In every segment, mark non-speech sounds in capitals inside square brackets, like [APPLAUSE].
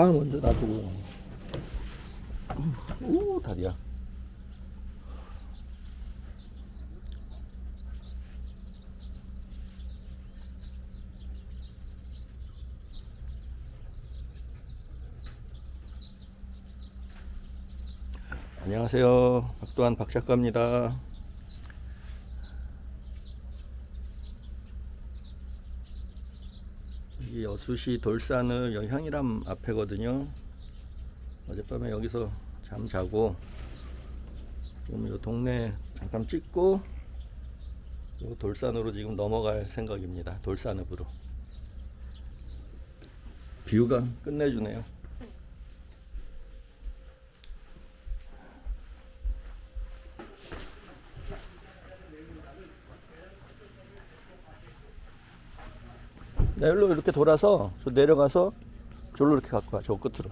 아 먼저 놔두고 오 다리야. 안녕하세요. 박도환 박작가입니다 이 여 수시 돌산의 여향이람 앞에거든요. 어젯밤에 여기서 잠 자고 지금 이 동네 잠깐 찍고 요 돌산으로 지금 넘어갈 생각입니다. 돌산읍으로. 뷰가 끝내주네요. 네, 여기로 이렇게 돌아서 저 내려가서 저로 이렇게 갖고 와, 저 끝으로.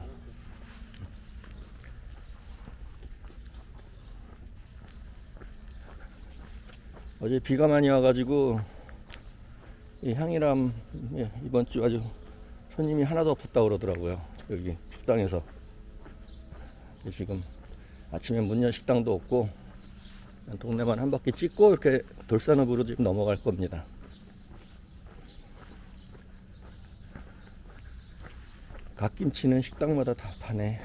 어제 비가 많이 와가지고 이 향이람 예, 이번 주 아주 손님이 하나도 없었다 그러더라고요. 여기 식당에서 지금 아침에 문연 식당도 없고 동네만 한 바퀴 찍고 이렇게 돌산읍으로 지금 넘어갈 겁니다. 갓김치는 식당마다 다 파네.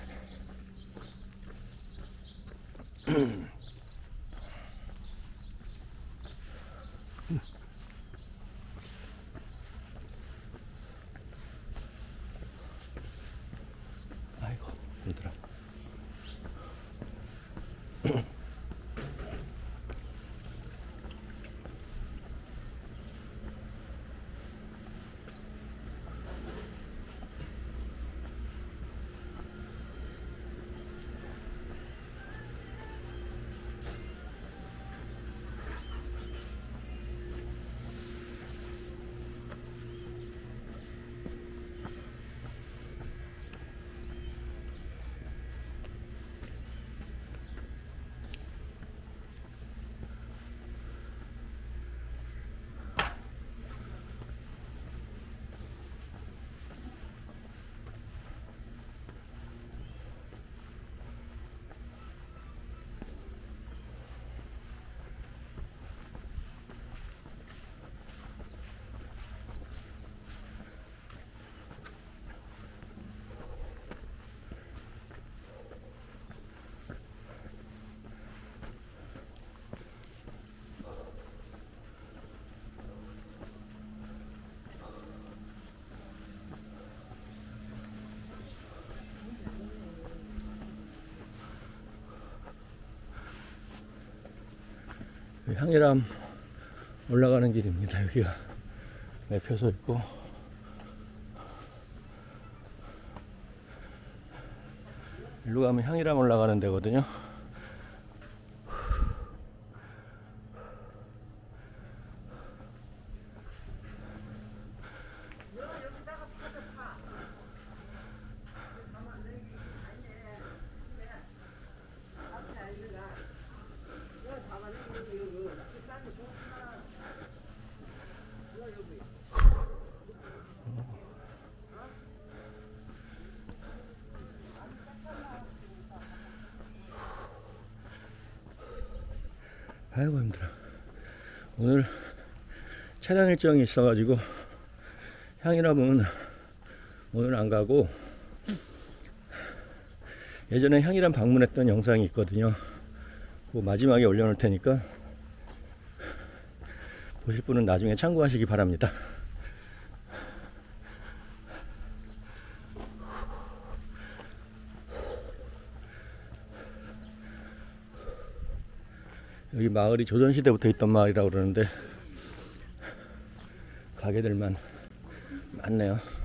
[CLEARS THROAT] 아이고 힘들어. 향이람 올라가는 길입니다. 여기가 매표소 있고 일로 가면 향이람 올라가는 데거든요. 아이고 힘들어. 오늘 촬영 일정이 있어가지고 향이람은 오늘 안 가고 예전에 향이람 방문했던 영상이 있거든요. 그 마지막에 올려놓을 테니까 보실 분은 나중에 참고하시기 바랍니다. 마을이 조선시대부터 있던 마을이라고 그러는데 가게들만 많네요.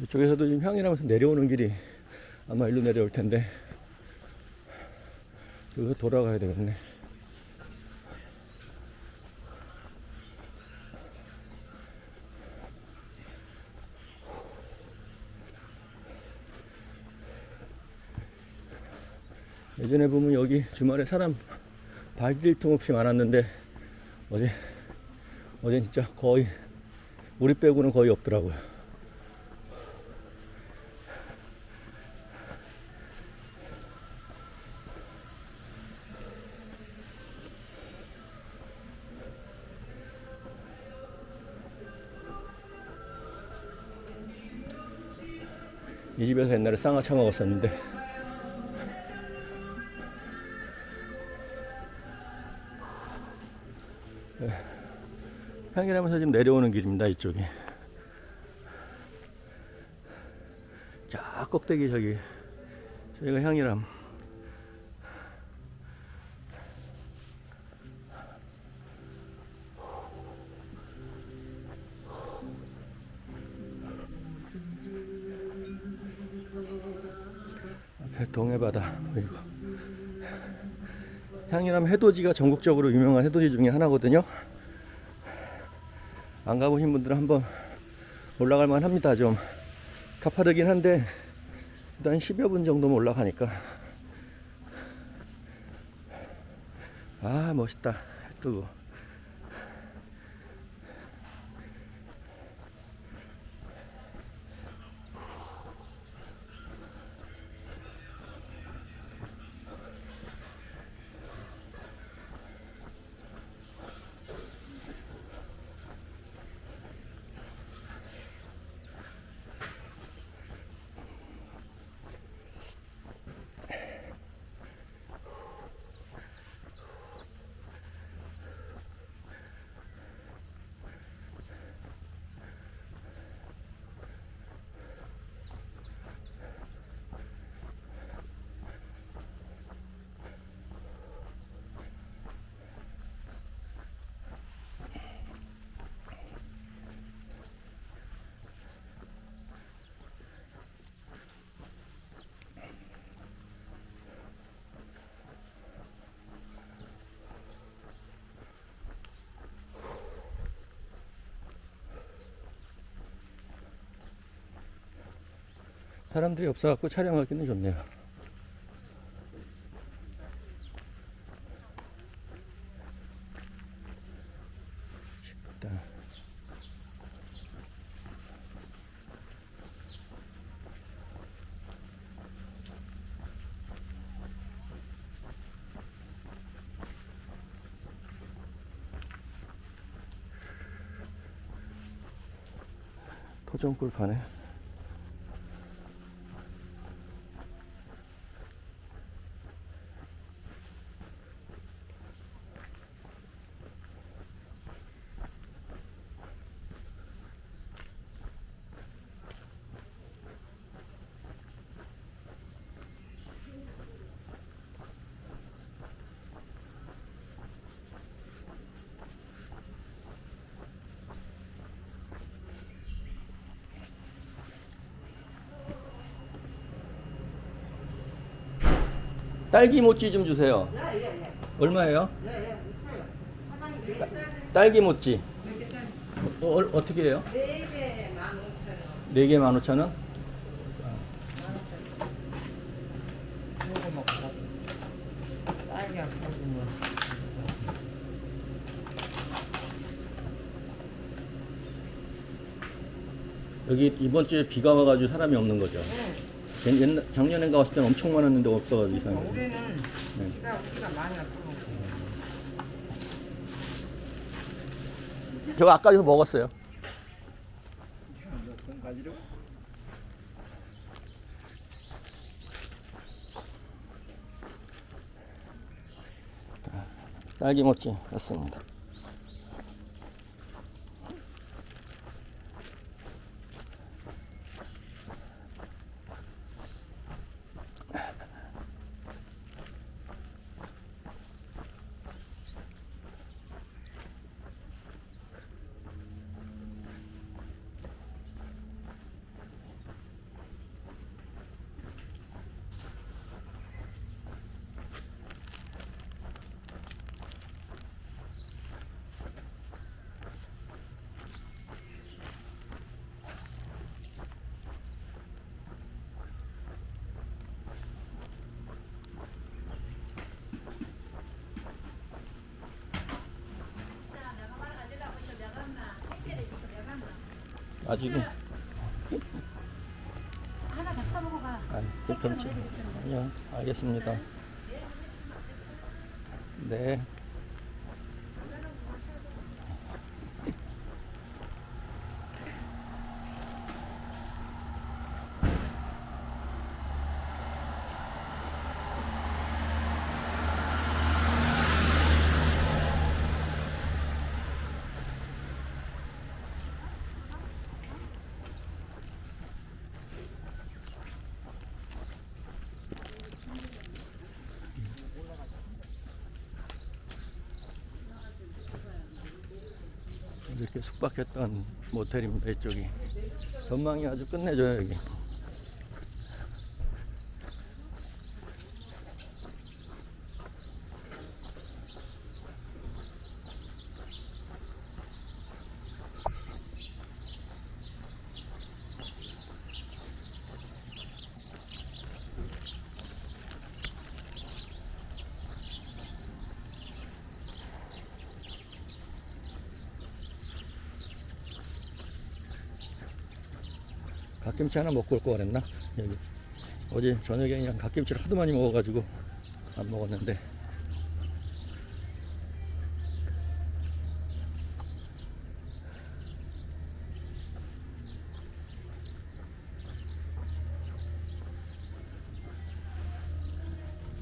이쪽에서도 지금 향이라면서 내려오는 길이 아마 일로 내려올 텐데 여기서 돌아가야 되겠네. 예전에 보면 여기 주말에 사람 틈 없이 많았는데 어제 어제 진짜 거의 우리 빼고는 거의 없더라고요. 이 집에서 옛날에 쌍화차 먹었었는데. 향이라면서 지금 내려오는 길입니다 이쪽이. 자 꼭대기 저기 저기가 향이람 앞에 동해 바다. 보이고 향이람 해돋이가 전국적으로 유명한 해돋이 중에 하나거든요. 안 가보신 분들은 한번 올라갈 만 합니다. 좀 가파르긴 한데 일단 10여 분 정도면 올라가니까. 아 멋있다. 해 뜨고 사람들이 없어갖고 촬영하기는 좋네요. 식당. 토종꿀 파네. 딸기 모찌 좀 주세요. 얼마예요? 딸기 모찌. 어, 어, 어떻게 해요? 네개 만 오천 원. 4개 15,000원? 요거 먹고. 딸기 안 먹으면. 여기 이번 주에 비가 와가지고 사람이 없는 거죠. 네. 옛- 옛날, 작년엔가 왔을 때는 엄청 많았는데 없어가지고 이상하게. 올해는 네. 비가 비가 많이 왔고. 제가 아까 저 먹었어요. 딸기 모찌 였습니다. 아직은 하나 밥 사 먹어가. 아, 괜찮지. 아니요, 알겠습니다. 네. 숙박했던 모텔입니다, 이쪽이. 전망이 아주 끝내줘요, 여기. 갓김치 하나 먹고 올걸 그랬나? 여기. 어제 저녁에 그냥 갓김치를 하도 많이 먹어가지고 안 먹었는데.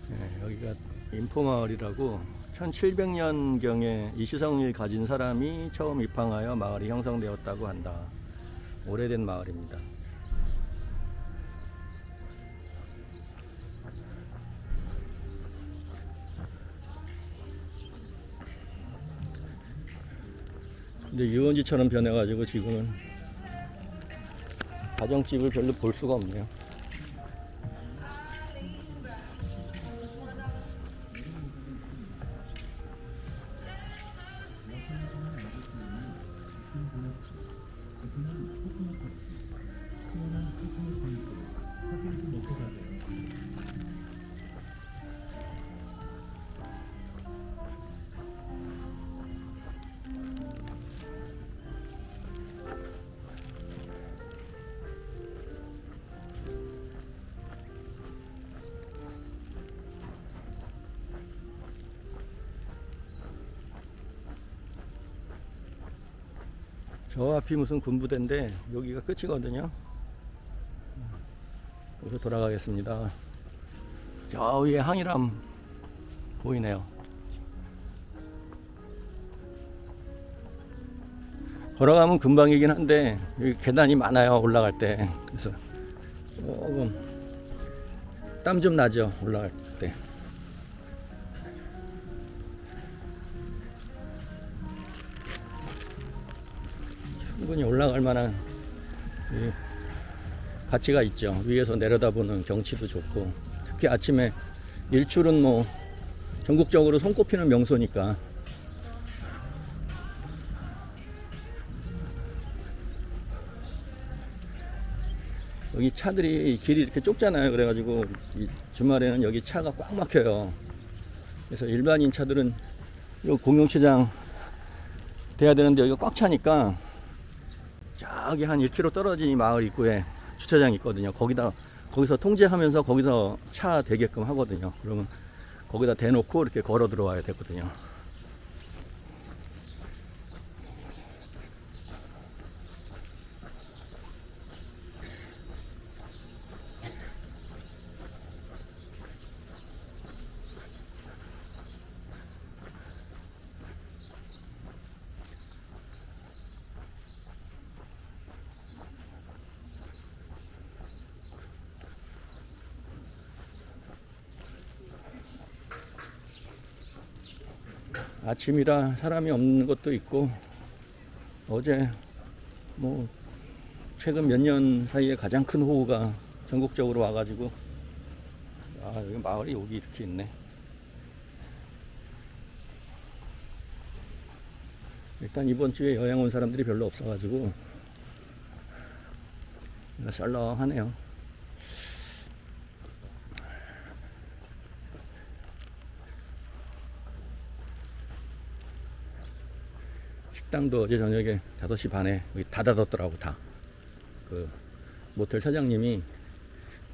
네, 여기가 인포마을이라고 1700년경에 이 시성을 가진 사람이 처음 입항하여 마을이 형성되었다고 한다. 오래된 마을입니다. 근데 유원지처럼 변해가지고 지금은 가정집을 별로 볼 수가 없네요. 저 앞이 무슨 군부대인데 여기가 끝이거든요. 여기서 돌아가겠습니다. 저 위에 항이람 보이네요. 걸어가면 금방이긴 한데 여기 계단이 많아요 올라갈 때 그래서 조금 땀 좀 나죠 올라갈 때. 충분히 올라갈 만한 이 가치가 있죠. 위에서 내려다보는 경치도 좋고 특히 아침에 일출은 뭐 전국적으로 손꼽히는 명소니까 여기 차들이 길이 이렇게 좁잖아요. 그래가지고 이 주말에는 여기 차가 꽉 막혀요. 그래서 일반인 차들은 요 공용시장 돼야 되는데 여기가 꽉 차니까 저기 한 1km 떨어진 이 마을 입구에 주차장이 있거든요. 거기다 거기서 통제하면서 거기서 차 대게끔 하거든요. 그러면 거기다 대놓고 이렇게 걸어 들어와야 되거든요. 아침이라 사람이 없는 것도 있고 어제 뭐 최근 몇 년 사이에 가장 큰 호우가 전국적으로 와가지고 아 여기 마을이 여기 이렇게 있네. 일단 이번 주에 여행 온 사람들이 별로 없어가지고 썰렁하네요 식당도 어제 저녁에 5시 반에 다 닫았더라고 다 그 모텔 사장님이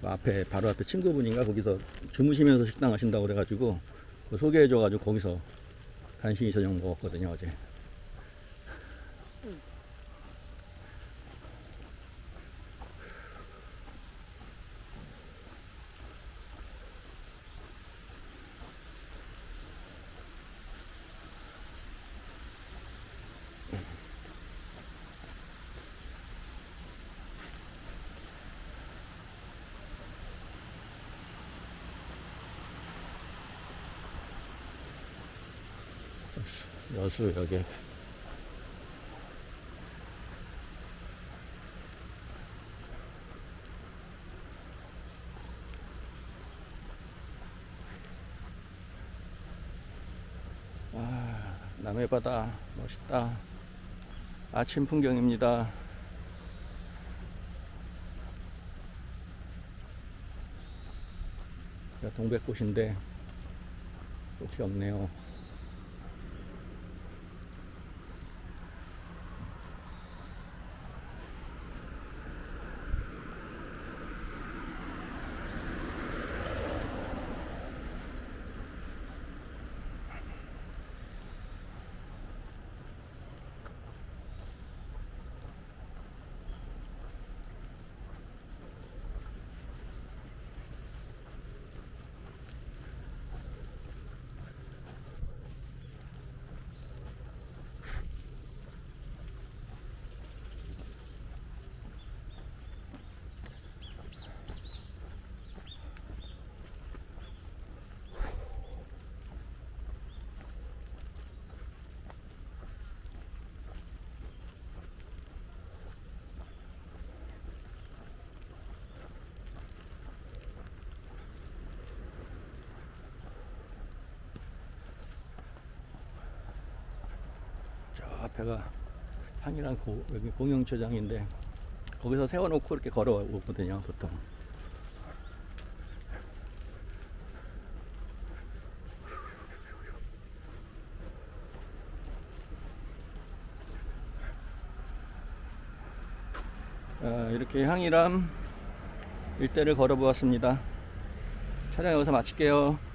그 앞에 바로 앞에 친구분인가 거기서 주무시면서 식당 하신다고 그래가지고 그 소개해줘가지고 거기서 간신히 저녁 먹었거든요 어제. 여수 여기 아, 남해 바다 멋있다. 아침 풍경입니다. 동백꽃인데 꽃이 없네요. 저 앞에가 여기 공영처장인데 거기서 세워놓고 이렇게 걸어오거든요 보통. 아, 이렇게 향이람 일대를 걸어보았습니다. 촬영 여기서 마칠게요